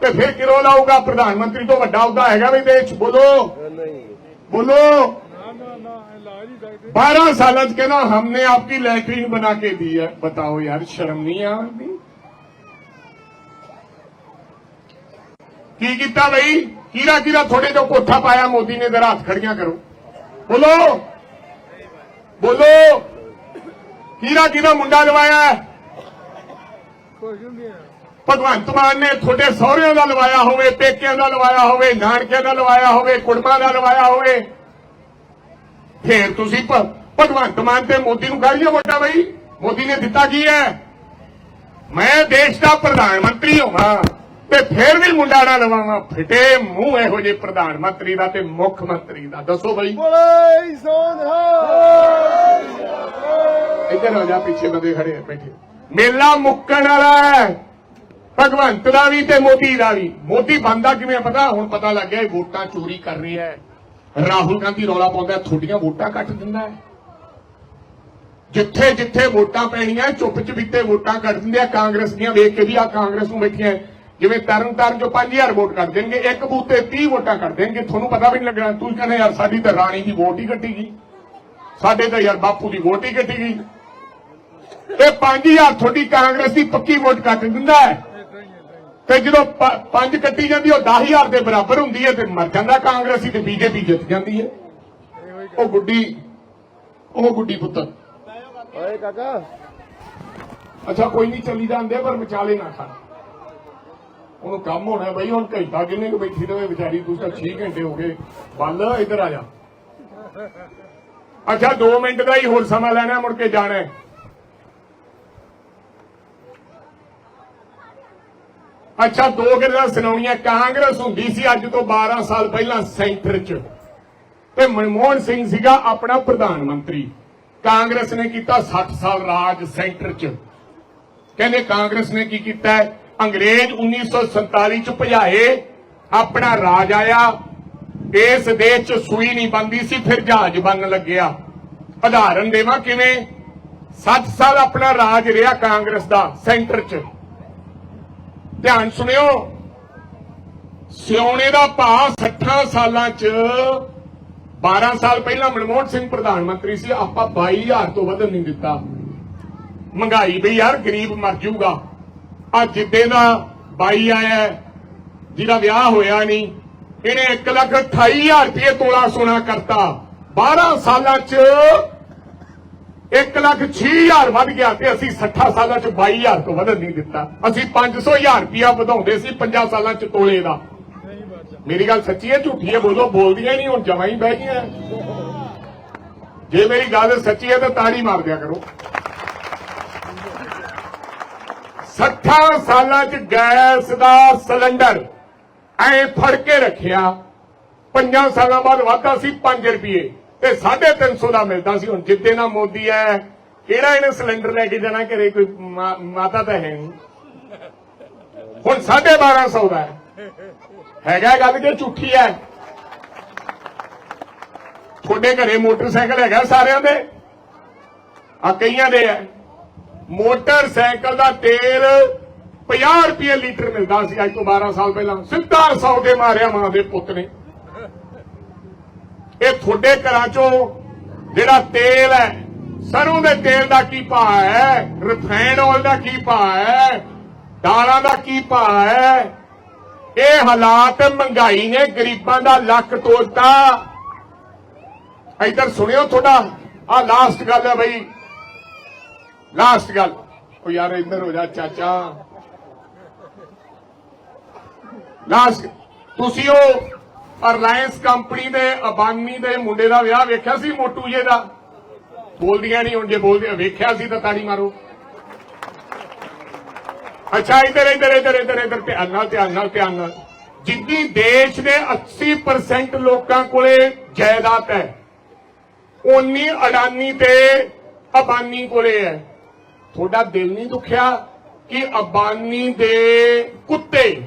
ਤੇ ਫਿਰ ਕਿਰੋ ਲਾਊਗਾ ਪ੍ਰਧਾਨ ਮੰਤਰੀ ਤੋਂ ਵੱਡਾ ਅਹੁਦਾ ਹੈਗਾ ਵੀ ਦੇਸ਼ 'ਚ ਬੋਲੋ ਬੋਲੋ ਨਾ ਨਾ ਨਾ ਇਹ ਲਾ ਨਹੀਂ ਸਕਦੇ 12 साल च कहना हमने आपकी लैट्रीन बना के दी है बताओ यार शर्म नहीं आती ਕੀ ਕੀਤਾ ਬਈ ਕੀਰਾ ਕੀਰਾ ਥੋੜੇ ਜੋ ਕੋਠਾ ਪਾਇਆ ਮੋਦੀ ਨੇ ਜਰਾ ਹੱਥ ਖੜੀਆਂ ਕਰੋ ਬੋਲੋ ਬੋਲੋ ਕੀਰਾ ਕੀਰਾ ਮੁੰਡਾ ਲਵਾਇਆ ਹੈ? ਕੁਝ ਨਹੀਂ ਹੈ ਭਗਵੰਤ ਮਾਨ ਨੇ ਤੁਹਾਡੇ ਸਹੁਰਿਆਂ ਦਾ ਲਵਾਇਆ ਹੋਵੇ ਪੇਕਿਆਂ ਦਾ ਲਵਾਇਆ ਹੋਵੇ ਨਾਨਕਿਆਂ ਦਾ ਲਵਾਇਆ ਹੋਵੇ ਕੁੜਮਾਂ ਦਾ ਲਵਾਇਆ ਹੋਵੇ। ਫੇਰ ਤੁਸੀਂ ਭਗਵੰਤ ਮਾਨ ਤੇ ਮੋਦੀ ਨੂੰ ਗਾਲੀਆਂ ਵੋਟਾਂ ਬਈ। ਮੋਦੀ ਨੇ ਦਿੱਤਾ ਕੀ ਹੈ? ਮੈਂ ਦੇਸ਼ ਦਾ ਪ੍ਰਧਾਨ ਮੰਤਰੀ ਹੋਵਾਂ ਤੇ ਫੇਰ ਵੀ ਮੁੰਡਾ ਨਾ ਲਵਾਵਾਂ। ਫਿੱਟੇ ਮੂੰਹ ਇਹੋ ਜਿਹੇ ਪ੍ਰਧਾਨ ਮੰਤਰੀ ਦਾ ਤੇ ਮੁੱਖ ਮੰਤਰੀ ਦਾ। ਦੱਸੋ ਬਈ। ਬੋਲੇ ਇੱਧਰ ਹੋ ਜਾ ਪਿੱਛੇ ਬੰਦੇ ਖੜੇ ਬੈਠੇ। ਮੇਲਾ ਮੁੱਕਣ ਵਾਲਾ ਹੈ। ਭਗਵੰਤ ਦਾ ਵੀ ਤੇ ਮੋਦੀ ਦਾ ਵੀ। ਮੋਦੀ ਬੰਦਾ ਕਿਵੇਂ ਪਤਾ? ਹੁਣ ਪਤਾ ਲੱਗ ਗਿਆ ਇਹ ਵੋਟਾਂ ਚੋਰੀ ਕਰ ਰਿਹਾ ਹੈ। ਰਾਹੁਲ ਗਾਂਧੀ ਰੌਲਾ ਪਾਉਂਦਾ, ਤੁਹਾਡੀਆਂ ਵੋਟਾਂ ਕੱਟ ਦਿੰਦਾ ਹੈ। ਜਿੱਥੇ ਜਿੱਥੇ ਵੋਟਾਂ ਪੈਣੀਆਂ, ਚੁੱਪ ਚਪੀਤੇ ਵੋਟਾਂ ਕੱਟ ਦਿੰਦੇ ਆ। ਕਾਂਗਰਸ ਦੀਆਂ ਵੇਖ ਕੇ ਵੀ ਆ ਕਾਂਗਰਸ ਨੂੰ ਬੈਠੀਆਂ ਜਿਵੇਂ ਤਰਨ ਤਾਰਨ ਜੋ 5000 ਵੋਟ ਕੱਟ ਦੇਣਗੇ, ਇੱਕ ਬੂਥ ਤੇ 30 ਵੋਟਾਂ ਕੱਟ ਦੇਣਗੇ। ਤੁਹਾਨੂੰ ਪਤਾ ਵੀ ਨਹੀਂ ਲੱਗਣਾ। ਤੂੰ ਕਹਿੰਦਾ ਯਾਰ ਸਾਡੀ ਤਾਂ ਰਾਣੀ ਦੀ ਵੋਟ ਹੀ ਕੱਟੀ ਗਈ। ਸਾਡੇ ਤਾਂ ਯਾਰ ਬਾਪੂ ਦੀ ਵੋਟ ਹੀ ਕੱਟੀ ਗਈ। ਇਹ 5000 ਤੁਹਾਡੀ ਕਾਂਗਰਸ ਦੀ ਪੱਕੀ ਵੋਟ ਕੱਟ ਦਿੰਦਾ ਹੈ। ਤੇ ਜਦੋਂ ਪੰਜ ਕੱਟੀ ਜਾਂਦੀ ਉਹ 10000 ਦੇ ਬਰਾਬਰ ਹੁੰਦੀ ਹੈ ਤੇ ਮਰ ਜਾਂਦਾ ਕਾਂਗਰਸੀ ਤੇ ਬੀਜੇਪੀ ਜਿੱਤ ਜਾਂਦੀ ਹੈ। ਉਹ ਗੁੱਡੀ ਉਹ ਗੁੱਡੀ ਪੁੱਤਰ। ਓਏ ਕਾਕਾ। ਅੱਛਾ ਕੋਈ ਨਹੀਂ ਚੱਲੀ ਜਾਂਦੇ ਪਰ ਵਿਚਾਲੇ ਨਾ ਖਾ ਉਹਨੂੰ ਕੰਮ ਹੋਣਾ ਬਈ ਹੁਣ ਘੰਟਾ ਕਿੰਨੇ ਕੁ ਬੈਠੀ ਰਵੇ ਵਿਚਾਰੀ ਤੂੰ ਤਾਂ 6 ਘੰਟੇ ਹੋ ਗਏ। ਬੱਲ ਇੱਧਰ ਆ ਜਾ। ਅੱਛਾ 2 ਮਿੰਟ ਦਾ ਹੀ ਹੋਰ ਸਮਾਂ ਲੈਣਾ ਮੁੜ ਕੇ ਜਾਣਾ ਅੱਛਾ, ਦੋ ਗੱਲਾਂ ਸੁਣਾਉਣੀਆਂ ਕਾਂਗਰਸ ਹੁੰਦੀ ਸੀ ਅੱਜ ਤੋਂ 12 ਸਾਲ ਪਹਿਲਾਂ ਸੈਂਟਰ 'ਚ। ਤੇ ਮਨਮੋਹਨ ਸਿੰਘ ਸੀਗਾ ਆਪਣਾ ਪ੍ਰਧਾਨ ਮੰਤਰੀ। ਕਾਂਗਰਸ ਨੇ ਕੀਤਾ 60 ਸਾਲ ਰਾਜ ਸੈਂਟਰ 'ਚ। ਕਹਿੰਦੇ ਕਾਂਗਰਸ ਨੇ ਕੀ ਕੀਤਾ? ਹੈ? ਅੰਗਰੇਜ਼ 1947 'ਚ ਭਜਾਏ, ਆਪਣਾ ਰਾਜ ਆਇਆ। ਇਸ ਦੇਸ਼ 'ਚ ਸੂਈ ਨਹੀਂ ਬੰਦੀ ਸੀ, ਫਿਰ ਜਹਾਜ਼ ਬਣਨ ਲੱਗਿਆ। ਉਦਾਹਰਨ ਦੇਵਾਂ ਕਿਵੇਂ? 60 ਸਾਲ ਆਪਣਾ ਰਾਜ ਰਿਹਾ ਕਾਂਗਰਸ ਦਾ ਸੈਂਟਰ 'ਚ। ਧਿਆਨ ਸੁਣਿਓ, ਸਿਉਣੇ ਦਾ ਭਾਅ 60 ਸਾਲਾਂ 'ਚ 12 ਸਾਲ ਪਹਿਲਾਂ ਮਨਮੋਹਨ ਸਿੰਘ ਪ੍ਰਧਾਨ ਮੰਤਰੀ ਸੀ, ਆਪਾਂ 22000 ਤੋਂ ਵੱਧ ਨਹੀਂ ਦਿੱਤਾ। ਮਹਿੰਗਾਈ ਵੀ ਯਾਰ ਗਰੀਬ ਮਰ ਜਾਊਗਾ ਆ ਜਿੱਦੇ ਦਾ ਬਾਈ ਆਇਆ ਜਿਹਦਾ ਵਿਆਹ ਹੋਇਆ ਨਹੀਂ, ਇਹਨੇ 1 ਲੱਖ 28000 ਰੁਪਏ ਤੋਲਾ ਸੋਨਾ ਕਰਤਾ। 12 ਸਾਲਾਂ 'ਚ 1 ਲੱਖ 6000 ਵੱਧ ਗਿਆ ਤੇ ਅਸੀਂ 60 ਸਾਲਾਂ 'ਚ 22000 ਤੋਂ ਵਧਣ ਨਹੀਂ ਦਿੱਤਾ। ਅਸੀਂ 500000 ਰੁਪਇਆ ਵਧਾਉਂਦੇ ਸੀ 50 ਸਾਲਾਂ 'ਚ ਤੋਲੇ ਦਾ। ਮੇਰੀ ਗੱਲ ਸੱਚੀ ਹੈ ਝੂਠੀ ਹੈ ਬੋਲੋ, ਬੋਲਦੀਆਂ ਨਹੀਂ, ਹੁਣ ਜਮਾਂ ਹੀ ਬਹਿ ਗਈਆਂ। ਜੇ ਮੇਰੀ ਗੱਲ ਸੱਚੀ ਹੈ ਤਾਂ ਤਾੜੀ ਮਾਰ ਦਿਆ ਕਰੋ। 60 ਸਾਲਾਂ ਚ ਗੈਸ ਦਾ ਸਿਲੰਡਰ ਐ ਫੜ ਕੇ ਰੱਖਿਆ। 5 ਸਾਲਾਂ ਬਾਅਦ ਵਾਧਾ ਸੀ 5 ਰੁਪਏ। ਤੇ 350 ਦਾ ਮਿਲਦਾ ਸੀ, ਹੁਣ ਜਿੱਦੇ ਨਾ ਮੋਦੀ ਹੈ, ਕਿਹੜਾ ਇਹਨੇ ਸਿਲੰਡਰ ਲੈ ਕੇ ਜਾਣਾ ਘਰੇ, ਕੋਈ ਮਾ- ਮਾਤਾ ਤਾਂ ਹੈ ਨਹੀਂ। ਹੁਣ 1250 ਦਾ ਹੈਗਾ ਗੱਲ ਕਿ ਝੂਠੀ ਹੈ। ਤੁਹਾਡੇ ਘਰੇ ਮੋਟਰਸਾਈਕਲ ਹੈਗਾ ਸਾਰਿਆਂ ਦੇ? ਆ ਕਈਆਂ ਦੇ ਹੈ। ਮੋਟਰਸਾਈਕਲ ਦਾ ਤੇਲ 50 ਰੁਪਏ ਲੀਟਰ ਮਿਲਦਾ ਸੀ, ਅੱਜ ਤੋਂ 12 ਸਾਲ ਪਹਿਲਾਂ। ਸਿੱਧਾ 100 ਦੇ ਮਾਰਿਆ ਮਾਂ ਦੇ ਪੁੱਤ ਨੇ। ਇਹ ਤੁਹਾਡੇ ਘਰਾਂ ਚੋਂ ਜਿਹੜਾ ਤੇਲ ਹੈ, ਸਰੋਂ ਦੇ ਤੇਲ ਦਾ ਕੀ ਭਾਅ ਹੈ ਰਿਫਾਈਨਡ ਆਇਲ ਦਾ ਕੀ ਭਾਅ ਹੈ, ਦਾਲਾਂ ਦਾ ਕੀ ਭਾਅ ਹੈ, ਇਹ ਹਾਲਾਤ ਮਹਿੰਗਾਈ ਨੇ ਗਰੀਬਾਂ ਦਾ ਲੱਕ ਤੋੜਤਾ। ਇਧਰ ਸੁਣਿਓ ਤੁਹਾਡਾ ਆ ਲਾਸਟ ਗੱਲ ਹੈ ਬਈ। ਲਾਸਟ ਗੱਲ। ਉਹ ਯਾਰ ਇੱਧਰ ਹੋ ਜਾ ਚਾਚਾ। ਲਾਸਟ ਤੁਸੀਂ ਉਹ ਰਿਲਾਇੰਸ ਕੰਪਨੀ ਦੇ ਅਬਾਨੀ ਦੇ ਮੁੰਡੇ ਦਾ ਵਿਆਹ ਵੇਖਿਆ ਸੀ, ਮੋਟੂ ਜੇ ਦਾ? ਬੋਲਦੀਆਂ ਨਹੀਂ ਹੁਣ, ਜੇ ਬੋਲਦੇ, ਵੇਖਿਆ ਸੀ ਤਾਂ ਤਾੜੀ ਮਾਰੋ। ਅੱਛਾ, ਇੱਧਰ ਇੱਧਰ ਇੱਧਰ ਇੱਧਰ ਇੱਧਰ, ਧਿਆਨ ਨਾਲ ਧਿਆਨ ਨਾਲ ਧਿਆਨ ਨਾਲ। ਜਿੰਨੀ ਦੇਸ਼ ਦੇ 80% ਲੋਕਾਂ ਕੋਲੇ ਜਾਇਦਾਦ ਹੈ ਉਨੀ ਅਡਾਨੀ ਤੇ ਅਬਾਨੀ ਕੋਲੇ ਹੈ। ਤੁਹਾਡਾ ਦਿਲ ਨਹੀਂ ਦੁਖਿਆ ਕਿ ਅਬਾਨੀ ਦੇ ਕੁੱਤੇ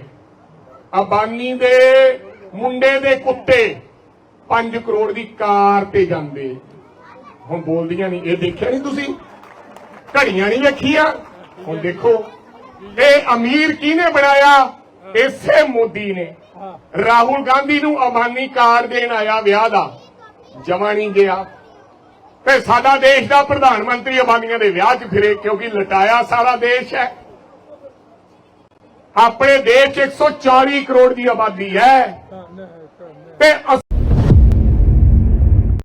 ਅਬਾਨੀ ਦੇ ਮੁੰਡੇ ਦੇ ਕੁੱਤੇ। 5 ਕਰੋੜ ਦੀ ਕਾਰ ਤੇ ਜਾਂਦੇ। ਹੁਣ ਬੋਲਦੀਆਂ ਨਹੀਂ, ਇਹ ਦੇਖਿਆ ਨਹੀਂ ਤੁਸੀਂ? ਘੜੀਆਂ ਨਹੀਂ ਵੇਖੀਆਂ? ਹੁਣ ਦੇਖੋ, ਇਹ ਅਮੀਰ ਕਿਹਨੇ ਬਣਾਇਆ? ਇਸੇ ਮੋਦੀ ਨੇ। ਰਾਹੁਲ ਗਾਂਧੀ ਨੂੰ ਅਮਾਨੀ ਕਾਰ ਦੇਣ ਆਇਆ ਵਿਆਹ ਦਾ। ਜਮਾ ਨਹੀਂ ਗਿਆ। ਤੇ ਸਾਡਾ ਦੇਸ਼ ਦਾ ਪ੍ਰਧਾਨ ਮੰਤਰੀ ਅਬਾਨੀਆਂ ਦੇ ਵਿਆਹ 'ਚ ਫਿਰੇ, ਕਿਉਂਕਿ ਲਟਾਇਆ ਸਾਰਾ ਦੇਸ਼ ਹੈ। ਆਪਣੇ ਦੇਸ਼ 'ਚ 140 ਕਰੋੜ ਦੀ ਆਬਾਦੀ ਹੈ। ਤਾਂ